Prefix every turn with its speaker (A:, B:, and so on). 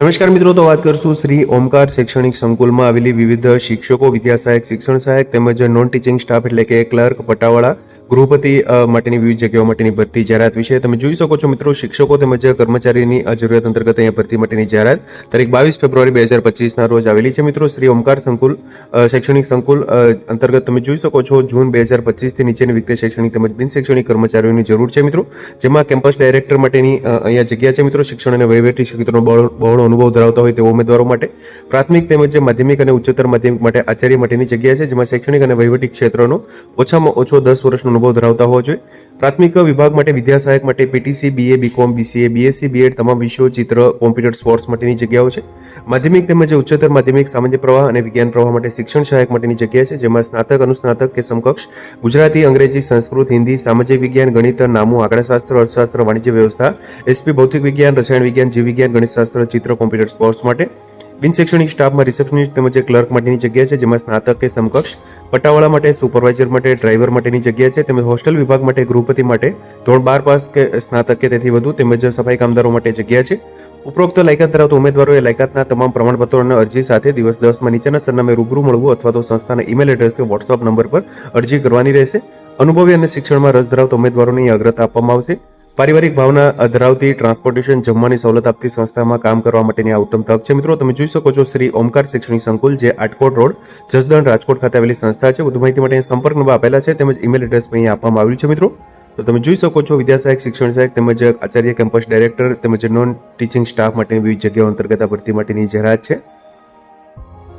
A: નમસ્કાર મિત્રો, તો વાત કરશું શ્રી ઓમકાર શૈક્ષણિક સંકુલમાં આવેલી વિવિધ શિક્ષકો, વિદ્યા સહાયક, શિક્ષણ સહાયક તેમજ નોન ટીચિંગ સ્ટાફ એટલે કે ક્લર્ક પટાવાળા ગૃહપતિ માટેની વિવિધ જગ્યાઓ માટેની ભરતી જાહેરાત વિશે તમે જોઈ શકો છો મિત્રો, શિક્ષકો તેમજ કર્મચારીની જરૂરિયાત અંતર્ગત અહીંયા ભરતી માટેની જાહેરાત. તારીખ બાવીસ ફેબ્રુઆરી બે હજાર પચીસના રોજ આવેલી છે મિત્રો, શ્રી ઓમકાર સંકુલ શૈક્ષણિક સંકુલ અંતર્ગત તમે જોઈ શકો છો, જૂન બે હજાર પચીસથી નીચેની વ્યક્તિ શૈક્ષણિક તેમજ બિન શૈક્ષણિક કર્મચારીઓની જરૂર છે મિત્રો. જેમાં કેમ્પસ ડાયરેક્ટર માટેની અહીંયા જગ્યા છે મિત્રો, શિક્ષણ અને વહીવટી ક્ષેત્રનો બહોળો અનુભવ ધરાવતા હોય તેવા ઉમેદવારો માટે. પ્રાથમિક તેમજ માધ્યમિક અને ઉચ્ચતર માધ્યમિક માટે આચાર્ય માટેની જગ્યા છે, જેમાં શૈક્ષણિક અને વહીવટી ક્ષેત્રનો ઓછામાં ઓછો દસ વર્ષનો અનુભવ ધરાવતા હોવા જોઈએ. પ્રાથમિક વિભાગ માટે વિદ્યા સહાયક માટે PTC, BA, BCom, BCA, BSc, BEd તમામ વિષયો ચિત્ર, કોમ્પ્યુટર, સ્પોર્ટ્સ માટેની જગ્યાઓ છે. માધ્યમિક તેમજ ઉચ્ચતર માધ્યમિક સામાન્ય પ્રવાહ અને વિજ્ઞાન પ્રવાહ માટે શિક્ષણ સહાયક માટેની જગ્યા છે, જેમાં સ્નાતક, અનુસ્નાતક કે સમકક્ષ ગુજરાતી, અંગ્રેજી, સંસ્કૃત, હિન્દી, સામાજિક વિજ્ઞાન, ગણિત, નામું, આંકડાશાસ્ત્ર, અર્થશાસ્ત્ર, વાણિજ્ય વ્યવસ્થા, એસપી, ભૌતિક વિજ્ઞાન, રસાયણ વિજ્ઞાન, જીવ વિજ્ઞાન, ગણિતશાસ્ત્ર, ચિત્ર, કોમ્પ્યુટર, સ્પોર્ટ્સ માટે બિન શૈક્ષણિક સ્ટાફમાં રિસેપ્શનિસ્ટ તેમજ ક્લર્ક માટેની જગ્યા છે, જેમાં સ્નાતક કે સમકક્ષ પટ્ટાવાળા માટે, સુપરવાઇઝર માટે, ડ્રાઈવર માટેની જગ્યા છે, તેમજ હોસ્ટેલ વિભાગ માટે, ગૃહપતિ માટે. ધોરણ બાર પાસ કે સ્નાતક કે તેથી વધુ તેમજ સફાઈ કામદારો માટે જગ્યા છે. ઉપરોક્ત લાયકાત ધરાવતા ઉમેદવારોએ લાયકાતના તમામ પ્રમાણપત્રો અને અરજી સાથે દિવસ દસમાં નીચેના સરનામે રૂબરૂ મળવું અથવા તો સંસ્થાના ઈમેલ એડ્રેસ કે વોટ્સઅપ નંબર પર અરજી કરવાની રહેશે. અનુભવી અને શિક્ષણમાં રસ ધરાવતા ઉમેદવારોની અગ્રતા આપવામાં આવશે. પારિવારિક ભાવના ધરાવતી ટ્રાન્સપોર્ટેશન જમવાની સવલત આપતી સંસ્થામાં કામ કરવા માટેની આ ઉત્તમ તક છે. મિત્રો, તમે જોઈ શકો છો શ્રી ઓમકાર શૈક્ષણિક સંકુલ, જે આટકોટ રોડ, જસદણ, રાજકોટ ખાતે આવેલી સંસ્થા છે. વધુ માહિતી માટે સંપર્ક નંબર આપેલા છે, તેમજ ઈમેલ એડ્રેસ અહીં આપવામાં આવ્યું છે, મિત્રો. તો તમે જોઈ શકો છો વિદ્યા સહાયક શિક્ષણ સહાયક, તેમજ આચાર્ય કેમ્પસ ડાયરેક્ટર તેમજ નોન ટીચિંગ સ્ટાફ માટેની વિવિધ જગ્યાઓ અંતર્ગત ભરતી માટેની જાહેરાત છે.